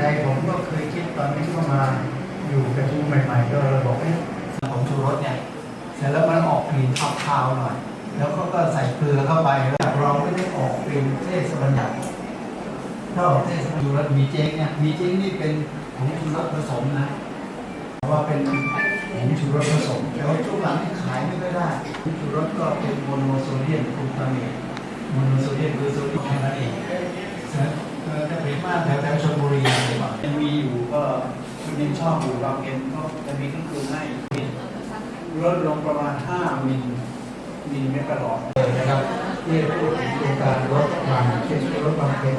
ใจผมก็เคยคิดตอนนี้เข้ามาอยู่กระทู้ใหม่ ๆ ก็เลยบอกให้ผมชูรสเนี่ยเสร็จแล้วมันออกกลิ่นคาวๆหน่อย แล้วเขาก็ใส่เกลือเข้าไปแล้วเราไม่ได้ออกเป็นเทศบัญญัติถ้าออกเทศชูรสมีเจ๊งเนี่ยมีเจ๊งนี่เป็นผงชูรสผสมนะว่าเป็นผงชูรสผสมแต่ว่าช่วงหลังนี่ขายไม่ค่อยได้ผงชูรสก็เป็นโมโนโซเดียมกลูตาเมตโมโนโซเดียมคือโซเดียมแค่นั้นเองเอ่จะเป็นบ้านแถวแถวชลบุรีอะไรบ้างยังมีอยู่ก็ เนชอบอยู่บางเอ็นก็จะมีทั้งคืนให้ลดลงประมาณ 5 มิลมิลเมตรตลอดเลยนะครับที่พูดถึงโครงการลดความเข้มลดความเค็ม